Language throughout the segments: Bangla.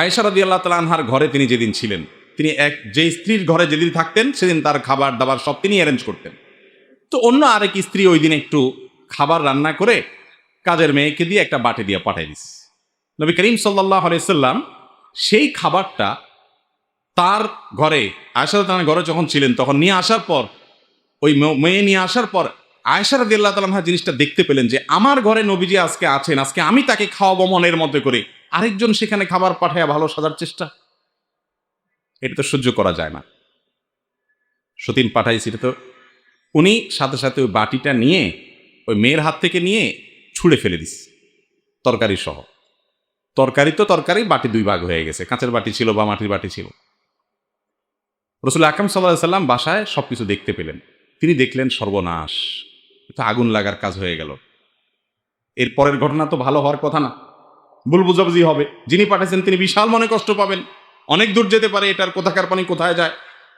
আয়েশা রাদি আল্লাহ তালানহার ঘরে তিনি যেদিন ছিলেন, তিনি এক যে স্ত্রীর ঘরে যেদিন থাকতেন, সেদিন তার খাবার দাবার সব তিনি অ্যারেঞ্জ করতেন। তো অন্য আরেক স্ত্রী ওই দিন একটু খাবার রান্না করে কাজের মেয়েকে দিয়ে একটা বাটি দিয়ে পাঠিয়ে দিস নবী করিম সাল্লাহ আলাইসাল্লাম সেই খাবারটা তার ঘরে আয়সা তার ঘরে যখন ছিলেন, তখন নিয়ে আসার পর, ওই মেয়ে নিয়ে আসার পর আয়সা রাদি আল্লাহ তালাহা জিনিসটা দেখতে পেলেন যে, আমার ঘরে নবীজি আজকে আছেন, আজকে আমি তাকে খাওয়াবো মনের মধ্যে করে আরেকজন সেখানে খাবার পাঠায় ভালো সাজার চেষ্টা? এটা তো সহ্য করা যায় না। সতীন পাঠাইছি তো। উনি সাথে সাথে ওই বাটিটা নিয়ে, ওই মেয়ের হাত থেকে নিয়ে ছুঁড়ে ফেলে দিস তরকারি সহ। তরকারি তো তরকারি, বাটি দুই ভাগ হয়ে গেছে। কাঁচের বাটি ছিল বা মাটির বাটি ছিল। রসুল আকাম সাল্লাহ সাল্লাম বাসায় সব কিছু দেখতে পেলেন। তিনি দেখলেন সর্বনাশ। এটা আগুন লাগার কাজ হয়ে গেল। এর পরের ঘটনা তো ভালো হওয়ার কথা না। ভুল বুঝাবুঝি হবে। যিনি পাঠাইছেন, তিনি বিশাল মনে কষ্ট পাবেন। অনেক দূর যেতে পারে, এটার কোথাকার পানি কোথায় যায়।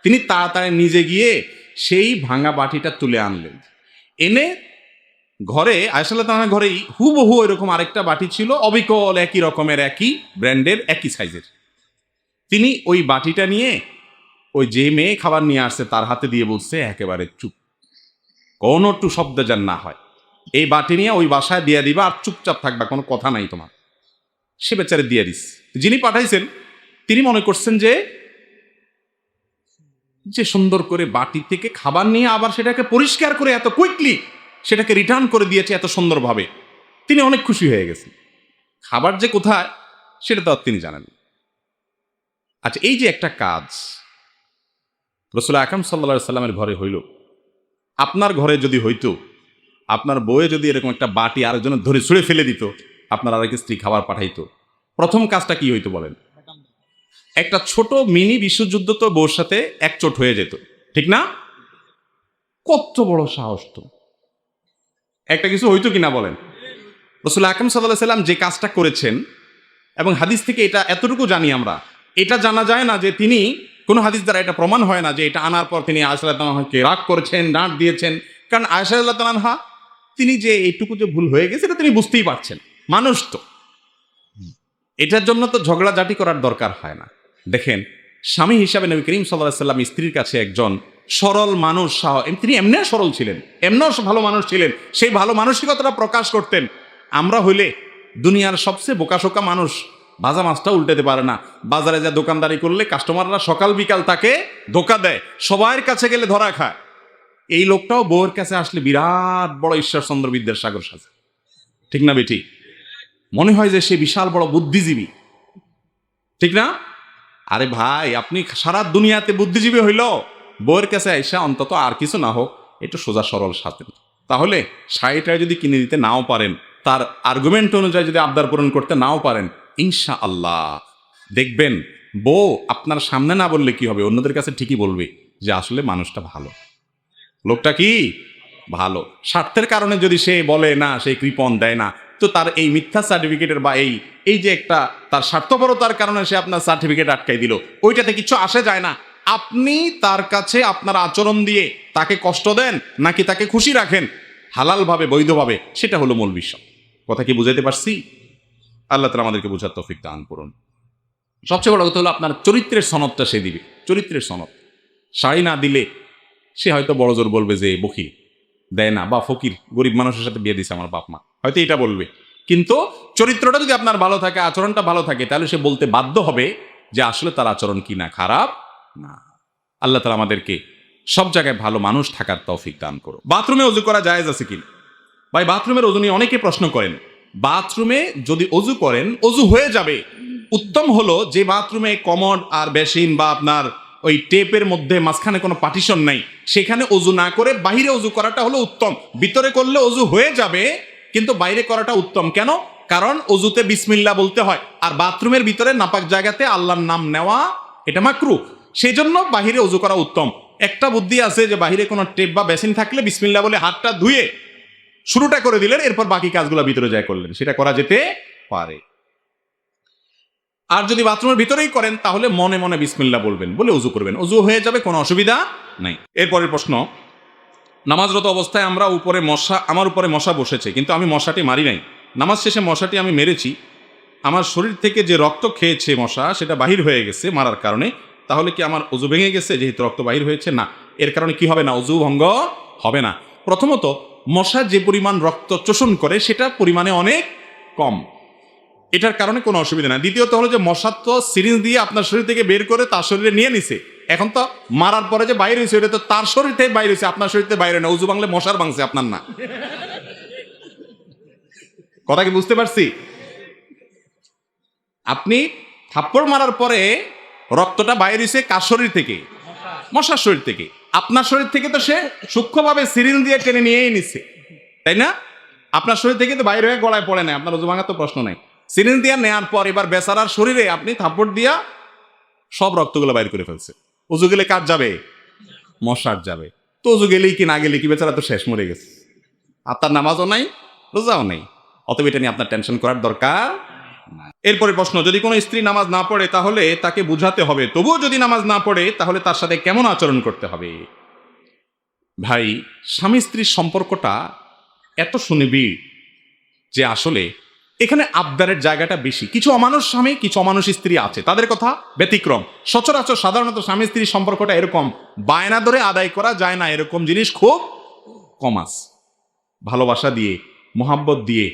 তিনি তাড়াতাড়ি নিজে গিয়ে সেই ভাঙা বাটিটা তুলে আনলেন। এনে ঘরে আয়সাল্লাহ তাহার ঘরেই হুবহু এরকম আরেকটা বাটি ছিল, অবিকল একই রকমের, একই ব্র্যান্ডের, একই সাইজের। তিনি ওই বাটিটা নিয়ে ওই যে মেয়ে খাবার নিয়ে আসছে, তার হাতে দিয়ে বলছে, একেবারে চুপ। কোনো একটু শব্দ যেন না হয়। এই বাটি নিয়ে ওই বাসায় দিয়ে দিবা, আর চুপচাপ থাকবা, কোনো কথা নাই তোমার। সে বেচারে দিয়ে দিস। যিনি পাঠাইছেন, তিনি মনে করছেন যে যে সুন্দর করে বাটি থেকে খাবার নিয়ে আবার সেটাকে পরিষ্কার করে এত কুইকলি সেটাকে রিটার্ন করে দিয়েছে এত সুন্দরভাবে, তিনি অনেক খুশি হয়ে গেছেন। খাবার যে কোথায়, সেটা তো তিনি জানেন আচ্ছা এই যে একটা কাজ, রসুল আকরম সাল্লা সাল্লামের ঘরে হইল। আপনার ঘরে যদি হইতো, আপনার বউয়ে যদি এরকম একটা বাটি আরেকজনের ধরে ছুঁড়ে ফেলে দিত আপনার আরেক স্ত্রী খাবার পাঠাইতো। প্রথম কাজটা কি হইতো বলেন? একটা ছোট মিনি বিশ্বযুদ্ধ তো বউর সাথে একচোট হয়ে যেত। ঠিক না? কত বড় সাহস তো। একটা কিছু হইতো কিনা বলেন? রসুল আকরম সাল্লাহ সাল্লাম যে কাজটা করেছেন এবং হাদিস থেকে এটা এতটুকু জানি আমরা, এটা জানা যায় না যে তিনি, কোনো হাদিস দ্বারা এটা প্রমাণ হয় না যে এটা আনার পর তিনি আয়সাল্লাহ তালাহাকে রাগ করেছেন, ডাঁট দিয়েছেন। কারণ আয়সাল্লাহ তালাহা তিনি যে এইটুকু যে ভুল হয়ে গেছে, এটা তিনি বুঝতেই পারছেন। মানুষ তো। এটার জন্য তো ঝগড়াঝাটি করার দরকার হয় না। দেখেন, স্বামী হিসাবে নবী করিম সাল্লাহ সাল্লাম স্ত্রীর কাছে একজন সরল মানুষ সাহ তিনি এমনি সরল ছিলেন, এমনও ভালো মানুষ ছিলেন, সেই ভালো মানসিকতাটা প্রকাশ করতেন। আমরা হইলে দুনিয়ার সবচেয়ে বোকাশোকা মানুষ, ভাজা মাছটা উল্টাতে পারে না। বাজারে যা দোকানদারি করলে কাস্টমাররা সকাল বিকাল তাকে ধোকা দেয় সবার কাছে গেলে ধরা খায়। এই লোকটাও বউয়ের কাছে আসলে বিরাট বড় ঈশ্বরচন্দ্র বিদ্যাসাগর সাজে। ঠিক না বেটি মনে হয় যে সে বিশাল বড় বুদ্ধিজীবী। ঠিক না? আরে ভাই, আপনি সারা দুনিয়াতে বুদ্ধিজীবী হইল। বউয়ের কাছে আইসা অন্তত আর কিছু না হোক, একটু সোজা সরল সাথে তাহলে শাড়িটা যদি কিনে দিতে নাও পারেন, তার আর্গুমেন্ট অনুযায়ী যদি আবদার পূরণ করতে নাও পারেন ইনশা আল্লাহ দেখবেন, বউ আপনার সামনে না বললে কি হবে? অন্যদের কাছে ঠিকই বলবে যে আসলে মানুষটা ভালো। লোকটা কি? ভালো। স্বার্থের কারণে যদি সে বলে, না, সে কৃপণ দেয় না তো তার এই মিথ্যা সার্টিফিকেটের বা এই এই যে একটা তার স্বার্থপরতার কারণে সে আপনার সার্টিফিকেট আটকাই দিল, ওইটাতে কিছু আসে যায় না। আপনি তার কাছে আপনার আচরণ দিয়ে তাকে কষ্ট দেন নাকি তাকে খুশি রাখেন? হালালভাবে, বৈধভাবে, সেটা হলো মূল বিষয়। কথা কি বুঝাইতে পারছি? আল্লাহ তালা আমাদেরকে বোঝার তৌফিক দান করুন। সবচেয়ে বড় কথা হলো আপনার চরিত্রের সনদটা সে দিবে, চরিত্রের সনদ। শাড়ি না দিলে সে হয়তো বড় জোর বলবে যে বকির দেয় না। বা ফকির, গরিব মানুষের সাথে বিয়ে দিছে আমার বাপ মা। হয়তো এটা বলবে। কিন্তু চরিত্রটা যদি আপনার ভালো থাকে, আচরণটা ভালো থাকে, তাহলে সে বলতে বাধ্য হবে যে আসলে তার আচরণ কি না, খারাপ না। আল্লাহ তালা আমাদেরকে সব জায়গায় ভালো মানুষ থাকার তৌফিক দান করো বাথরুমে অজু করা জায়েজ আছে কি ভাই, বাথরুমের অজু নিয়ে অনেকে প্রশ্ন করেন। বাথরুমে যদি অজু করেন, অজু হয়ে যাবে। উত্তম হলো যে বাথরুমে কমড আর বেসিন বা আপনার ওই টেপের মধ্যে মাঝখানে কোনো পার্টিশন নাই। সেখানে অজু না করে বাইরে অজু করাটা হলো উত্তম। ভিতরে করলে অজু হয়ে যাবে, কিন্তু বাইরে করাটা উত্তম। কেন? কারণ অজুতে বিসমিল্লা বলতে হয়। আর বাথরুমের ভিতরে নাপাক জায়গাতে আল্লাহর নাম নেওয়া, এটা মাকরু। সেই জন্য বাহিরে অজু করা উত্তম। একটা বুদ্ধি আছে যে বাহিরে কোনো টেপ বা বেসিন থাকলে বিসমিল্লা বলে হাতটা ধুয়ে শুরুটা করে দিলেন, এরপর বাকি কাজগুলো ভিতরে যায় করলেন। সেটা করা যেতে পারে। আর যদি বাথরুমের ভিতরেই করেন, তাহলে মনে মনে বিসমিল্লা বলবেন। বলে উজু করবেন। উজু হয়ে যাবে, কোনো অসুবিধা নাই। এরপরের প্রশ্ন, নামাজরত অবস্থায় আমরা উপরে মশা, আমার উপরে মশা বসেছে, কিন্তু আমি মশাটি মারি নাই। নামাজ শেষে মশাটি আমি মেরেছি। আমার শরীর থেকে যে রক্ত খেয়েছে মশা, সেটা বাহির হয়ে গেছে মারার কারণে। তাহলে কি আমার অজু ভেঙে গেছে, যেহেতু রক্ত বাহির হয়েছে? না। এর কারণে কি হবে না? অজু ভঙ্গ হবে না। প্রথমত, মশা যে পরিমাণ রক্ত চোষণ করে সেটা পরিমাণে অনেক কম। এটার কারণে কোনো অসুবিধা না দ্বিতীয়ত হলো যে মশার তো সিরিঞ্জ দিয়ে আপনার শরীর থেকে বের করে তার শরীরে নিয়ে নিছে। এখন তো মারার পরে যে বাইরে হয়েছে, ওটা তো তার শরীর থেকে বাইরে হয়েছে, আপনার শরীর থেকে বাইরে না। উজু বাংলে মশার বাংছে আপনার না। কথা কি বুঝতে পারছি? আপনি থাপ্পড় মারার পরে রক্তটা বাইরে হয়েছে কার শরীর থেকে? মশার শরীর থেকে। আপনার শরীর থেকে তো সে সূক্ষ্মভাবে সিরিঞ্জ দিয়ে টেনে নিয়েই নিছে। তাই না? আপনার শরীর থেকে তো বাইরে হয়ে গলায় পড়ে না আপনার উজু ভাঙার তো প্রশ্ন নাই। সিরিঞ্জ দিয়ে নেওয়ার পর এবার বেচারার শরীরে আপনি থাপ্পড় দিয়া সব রক্তগুলো বাইর করে ফেলছে। উজু গেলে কার যাবে, মশার যাবে। তো উজু গেলেই কি না গেলে কি বেচারা তো শেষ মরে গেছে। আর তার নামাজও নাই, রোজাও নেই। অতএব এটা নিয়ে আপনার টেনশন করার দরকার এরপরে প্রশ্ন, যদি কোনো স্ত্রী নামাজ না পড়ে তাহলে তাকে বুঝাতে হবে, তবুও যদি নামাজ না পড়ে তাহলে তার সাথে কেমন আচরণ করতে হবে? ভাই স্বামী স্ত্রীর সম্পর্কটা এত সুনিবিড় যে আসলে এখানে আবদারের জায়গাটা বেশি। কিছু অমানুষ স্বামী, কিছু অমানুষ স্ত্রী আছে। তাদের কথা ব্যতিক্রম। সচরাচর সাধারণত স্বামী স্ত্রীর সম্পর্কটা এরকম। বায়না ধরে আদায় করা যায় না। এরকম জিনিস খুব কমাস ভালোবাসা দিয়ে, মোহাব্বত দিয়ে,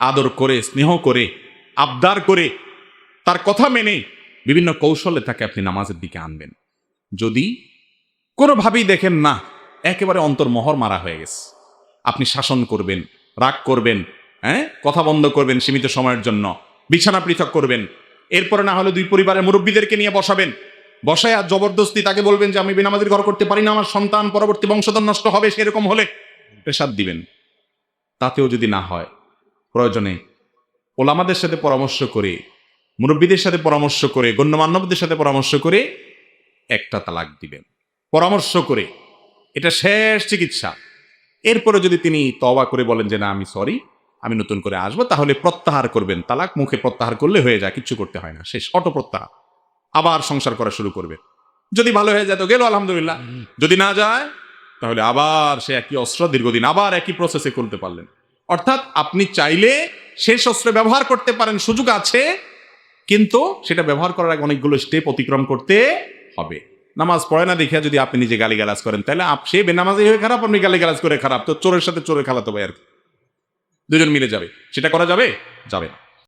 আদর করে, স্নেহ করে, আবদার করে, তার কথা মেনে বিভিন্ন কৌশলে তাকে আপনি নামাজের দিকে আনবেন। যদি কোনোভাবেই দেখেন না, একেবারে অন্তর্মহর মারা হয়ে গেছে। আপনি শাসন করবেন, রাগ করবেন হ্যাঁ? কথা বন্ধ করবেন সীমিত সময়ের জন্য। বিছানা পৃথক করবেন। এরপরে না হলে দুই পরিবারের মুরব্বীদেরকে নিয়ে বসাবেন। বসায় আর জবরদস্তি তাকে বলবেন যে, আমি বেনামাজির ঘর করতে পারি না, আমার সন্তান পরবর্তী বংশধর নষ্ট হবে, সেরকম হলে প্রেসার দিবেন। তাতেও যদি না হয়, প্রয়োজনে ওলামাদের সাথে পরামর্শ করে, মুরব্বীদের সাথে পরামর্শ করে, গণ্যমান্যবদের সাথে পরামর্শ করে একটা তালাক দিবেন। পরামর্শ করে। এটা শেষ চিকিৎসা। এরপরে যদি তিনি তবা করে বলেন যে, না, আমি সরি আমি নতুন করে আসব তাহলে প্রত্যাহার করবেন তালাক মুখে প্রত্যাহার করলে হয়ে যায় কিচ্ছু করতে হয় না শেষ অটো প্রত্যাহার আবার সংসার করা শুরু করবে। যদি ভালো হয়ে যায় তো গেল আলহামদুলিল্লাহ। যদি না যায় তাহলে আবার সে একই অস্ত্র দীর্ঘদিন আবার একই প্রসেসে করতে পারলেন। অর্থাৎ আপনি চাইলে শেষ অস্ত্র ব্যবহার করতে পারেন সুযোগ আছে কিন্তু সেটা ব্যবহার করার আগে অনেকগুলো স্টেপ অতিক্রম করতে হবে। নামাজ পড়ে না দেখে যদি আপনি নিজে গালিগালাজ করেন তাহলে আপ সে বেনামাজি হয়ে খারাপ আপনি গালিগালাজ করে খারাপ। তো চোরের সাথে চোরের খেলাতে হবে আর কি। দুজন মিলে যাবে। সেটা করা যাবে? যাবে না।